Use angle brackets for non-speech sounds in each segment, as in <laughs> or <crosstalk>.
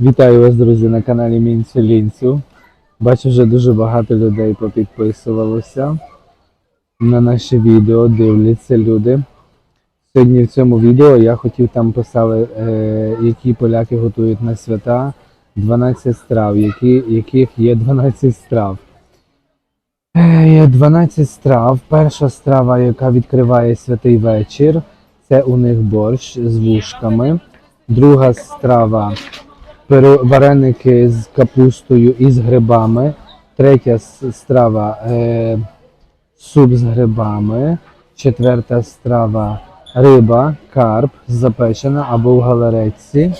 Вітаю вас, друзі, на каналі Мінцю Лінцю. Бачу, вже дуже багато людей попідписувалося на наше відео, дивляться люди. Сьогодні в цьому відео я хотів там писали, е, які поляки готують на свята 12 страв, які, яких є 12 страв. Е, Є 12 страв. Перша страва, яка відкриває святий вечір, це у них борщ з вушками. Друга страва вареники з капустою і з грибами. Третя страва е, суп з грибами. Четверта страва риба, карп запечена або в галереці.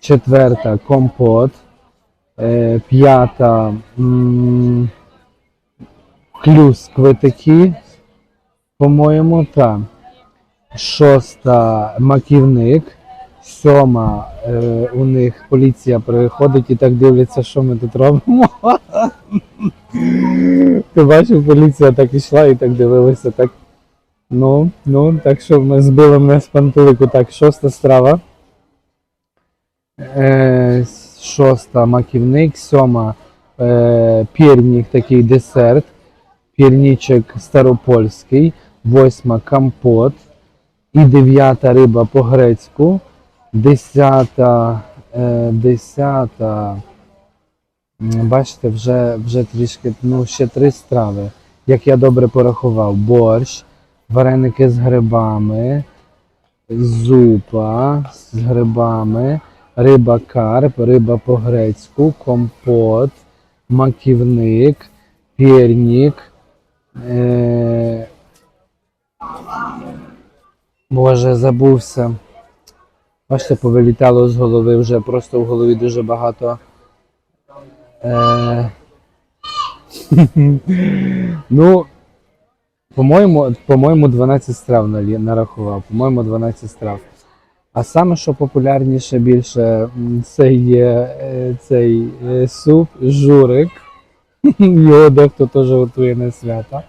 Четверта компот. Е, п'ята м, клюскви такі, по-моєму, та. Шоста маківник. Сьома е, у них поліція приходить і так дивляться, що ми тут робимо. Ти бачив, поліція так ішла і так дивилася. Так. Ну, ну, так що ми збили мене з пантелику. Так, шоста страва. Е, шоста маківник, сьома е, пірнік, такий десерт. Пірнічок старопольський, восьма компот. І дев'ята риба по-грецьку. Десята, е, десята, бачите, вже, вже трішки, ну, ще три страви. Як я добре порахував, борщ, вареники з грибами, зупа з грибами, риба карп, риба по-грецьку, компот, маківник, пірнік. Е, Боже, забувся. Бачите, повилітало з голови вже просто в голові дуже багато. Е... <laughs> ну, по-моєму, по-моєму, 12 страв нарахував. По-моєму, 12 страв. А саме, що популярніше більше, це є е, цей е, суп журик. <laughs> Його дехто теж готує на свята.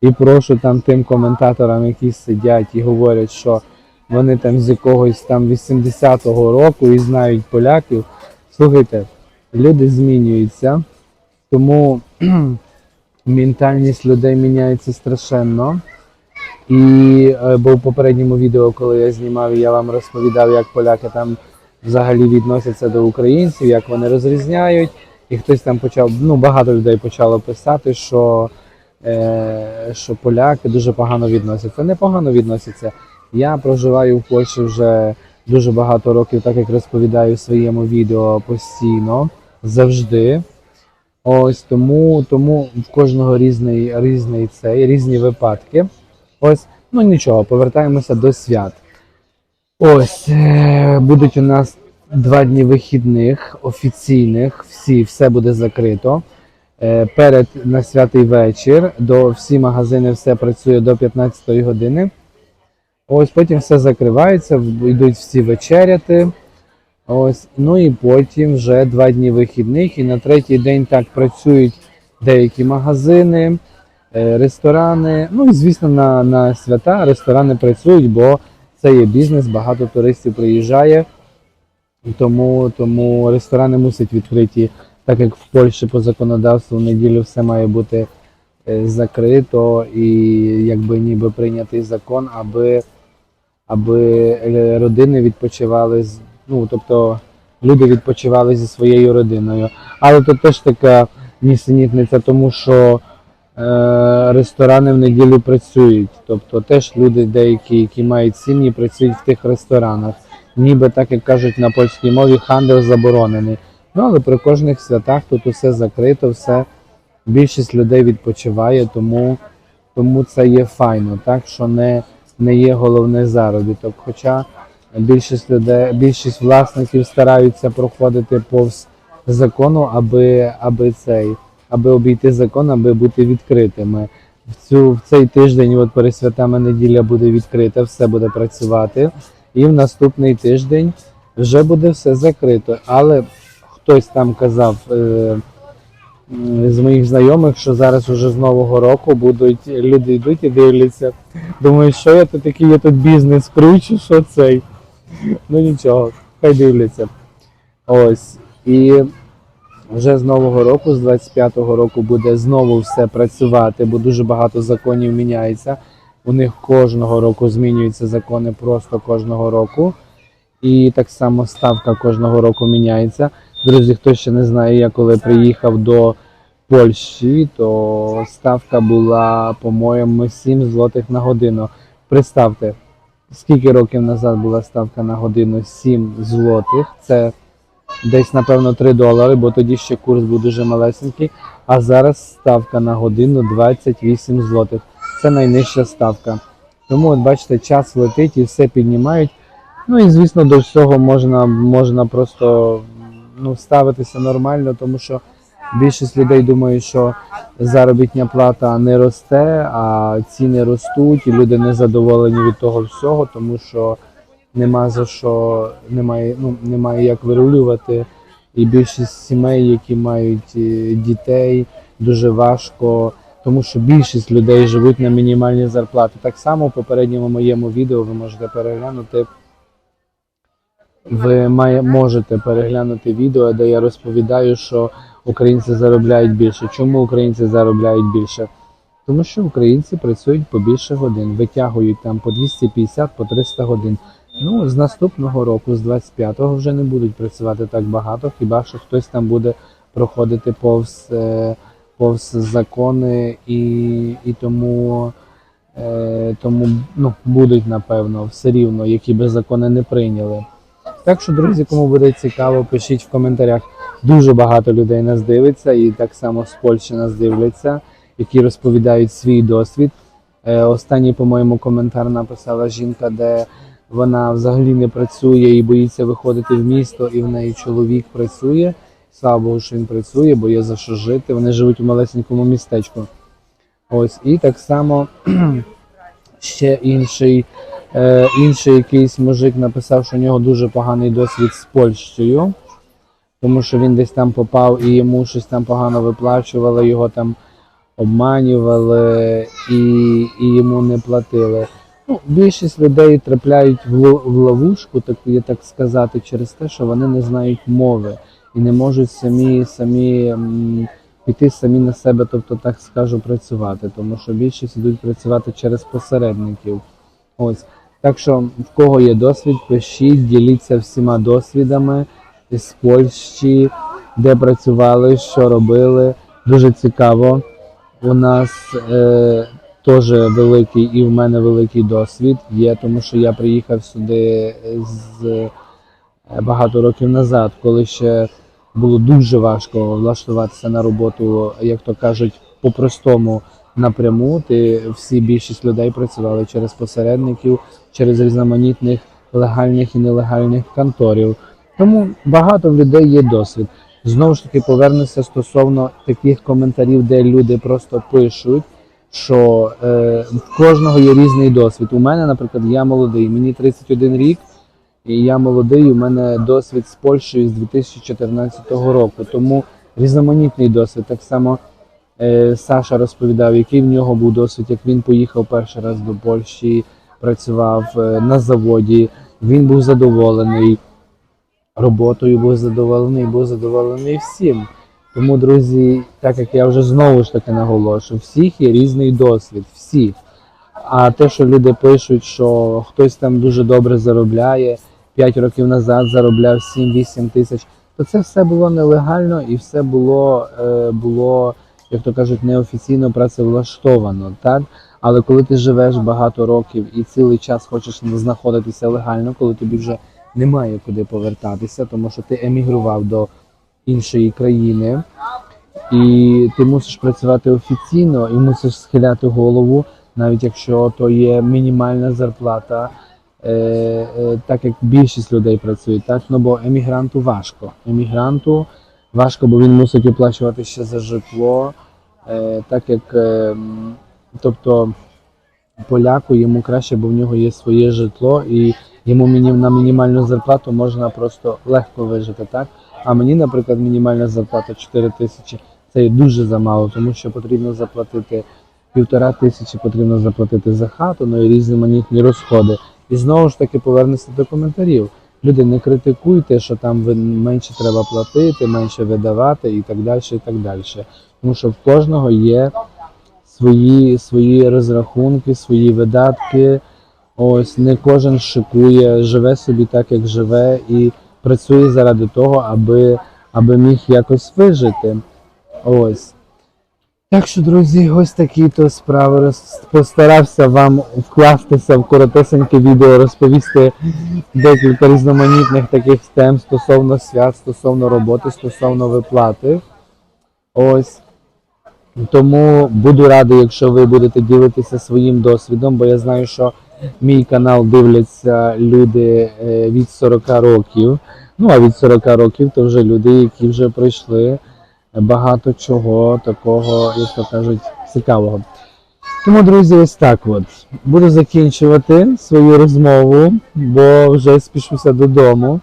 І прошу там тим коментаторам, які сидять і говорять, що вони там з якогось там 80-го року і знають поляків. Слухайте, люди змінюються, тому <clears throat> ментальність людей міняється страшенно. І е, бо в попередньому відео, коли я знімав, я вам розповідав, як поляки там взагалі відносяться до українців, як вони розрізняють. І хтось там почав, ну багато людей почало писати, що, е, що поляки дуже погано відносяться. Непогано відносяться. Я проживаю в Польщі вже дуже багато років, так як розповідаю в своєму відео постійно, завжди. Ось тому, тому в кожного різний, різний цей, різні випадки. Ось, ну нічого, повертаємося до свят. Ось, е, будуть у нас два дні вихідних, офіційних, всі, все буде закрито. Е, Перед на святий вечір, до всі магазини, все працює до 15 години. Ось потім все закривається, йдуть всі вечеряти. Ось, ну і потім вже два дні вихідних, і на третій день так працюють деякі магазини, е, ресторани. Ну і звісно, на, на свята ресторани працюють, бо це є бізнес, багато туристів приїжджає. Тому, тому ресторани мусять відкриті, так як в Польщі по законодавству в неділю все має бути е, закрито і якби ніби прийнятий закон, аби, аби е, родини відпочивали з ну, тобто люди відпочивали зі своєю родиною. Але то теж така нісенітниця, тому що е, ресторани в неділю працюють. Тобто теж люди деякі, які мають сім'ї, працюють в тих ресторанах. Ніби так як кажуть на польській мові, хандел заборонений. Ну але при кожних святах тут усе закрито, все більшість людей відпочиває, тому, тому це є файно, так що не, не є головний заробіток. Хоча більшість людей, більшість власників стараються проходити повз закону, аби, аби цей, аби обійти закон, аби бути відкритими. В цю в цей тиждень, от перед святами неділя буде відкрита, все буде працювати. І в наступний тиждень вже буде все закрито. Але хтось там казав е, з моїх знайомих, що зараз уже з Нового року будуть люди йдуть і дивляться. Думаю, що я тут такий, я тут бізнес кручу, що цей. Ну нічого, хай дивляться. Ось. І вже з нового року, з 25-го року, буде знову все працювати, бо дуже багато законів міняється. У них кожного року змінюються закони просто кожного року. І так само ставка кожного року міняється. Друзі, хто ще не знає, я коли приїхав до Польщі, то ставка була, по-моєму, 7 злотих на годину. Представте, скільки років назад була ставка на годину 7 злотих. Це десь, напевно, 3 долари, бо тоді ще курс був дуже малесенький. А зараз ставка на годину 28 злотих. Це найнижча ставка. Тому, от бачите, час летить і все піднімають. Ну і звісно, до всього можна, можна просто ну, ставитися нормально, тому що більшість людей думають, що заробітня плата не росте, а ціни ростуть, і люди не задоволені від того всього, тому що нема за що, немає, ну, немає як вирулювати. І більшість сімей, які мають е, дітей, дуже важко, тому що більшість людей живуть на мінімальні зарплати. Так само в попередньому моєму відео ви можете переглянути. Ви має, можете переглянути відео, де я розповідаю, що українці заробляють більше. Чому українці заробляють більше? Тому що українці працюють по більше годин, витягують там по 250, по 300 годин. Ну, з наступного року, з 25-го, вже не будуть працювати так багато, хіба що хтось там буде проходити повз, е, повз закони і, і тому, е, тому ну, будуть, напевно, все рівно, які би закони не прийняли. Так що, друзі, кому буде цікаво, пишіть в коментарях. Дуже багато людей нас дивиться, і так само з Польщі нас дивляться, які розповідають свій досвід. Е, Останній, по-моєму, коментар написала жінка, де вона взагалі не працює і боїться виходити в місто, і в неї чоловік працює. Слава Богу, що він працює, бо є за що жити. Вони живуть у малесенькому містечку. Ось, і так само ще інший, е, інший якийсь мужик написав, що у нього дуже поганий досвід з Польщею, тому що він десь там попав і йому щось там погано виплачували, його там обманювали і, і йому не платили. Ну, більшість людей трапляють в, в ловушку, так я так сказати, через те, що вони не знають мови і не можуть самі самі піти самі на себе, тобто так скажу, працювати, тому що більшість йдуть працювати через посередників. Ось так що в кого є досвід, пишіть, діліться всіма досвідами з Польщі, де працювали, що робили. Дуже цікаво. У нас е, теж великий і в мене великий досвід є, тому що я приїхав сюди з е, багато років назад, коли ще було дуже важко влаштуватися на роботу, як то кажуть, по-простому напряму. Ти всі більшість людей працювали через посередників, через різноманітних легальних і нелегальних конторів. Тому багато в людей є досвід. Знову ж таки, повернуся стосовно таких коментарів, де люди просто пишуть, що е, в кожного є різний досвід. У мене, наприклад, я молодий, мені 31 рік, і я молодий, у мене досвід з Польщею з 2014 року. Тому різноманітний досвід. Так само е, Саша розповідав, який в нього був досвід, як він поїхав перший раз до Польщі, працював е, на заводі. Він був задоволений роботою, був задоволений, був задоволений всім. Тому, друзі, так як я вже знову ж таки наголошую, всіх є різний досвід, всіх. А те, що люди пишуть, що хтось там дуже добре заробляє, 5 років назад заробляв 7-8 тисяч, то це все було нелегально і все було, е, було як то кажуть, неофіційно працевлаштовано. Так? Але коли ти живеш багато років і цілий час хочеш знаходитися легально, коли тобі вже немає куди повертатися, тому що ти емігрував до іншої країни, і ти мусиш працювати офіційно і мусиш схиляти голову, навіть якщо то є мінімальна зарплата, так як більшість людей працює, так ну бо емігранту важко. Емігранту важко, бо він мусить оплачувати ще за житло, е, так як е, тобто поляку йому краще, бо в нього є своє житло і йому на мінімальну зарплату можна просто легко вижити, так? А мені, наприклад, мінімальна зарплата 4 тисячі це дуже замало, тому що потрібно заплатити півтора тисячі, потрібно заплатити за хату, ну і різноманітні розходи. І знову ж таки повернуся до коментарів. Люди, не критикуйте, що там менше треба платити, менше видавати і так далі. і так далі. Тому що в кожного є свої, свої розрахунки, свої видатки. Ось не кожен шикує, живе собі так, як живе, і працює заради того, аби, аби міг якось вижити. Ось. Так що, друзі, ось такі то справи. Постарався вам вкластися в коротесеньке відео, розповісти декілька різноманітних таких тем стосовно свят, стосовно роботи, стосовно виплати. Ось. Тому буду радий, якщо ви будете ділитися своїм досвідом, бо я знаю, що мій канал дивляться люди е, від 40 років. Ну а від 40 років то вже люди, які вже пройшли багато чого такого, як то кажуть, цікавого. Тому, друзі, ось так от. Буду закінчувати свою розмову, бо вже спішуся додому.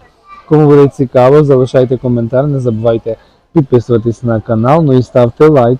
Кому буде цікаво, залишайте коментар, не забувайте підписуватись на канал, ну і ставте лайк.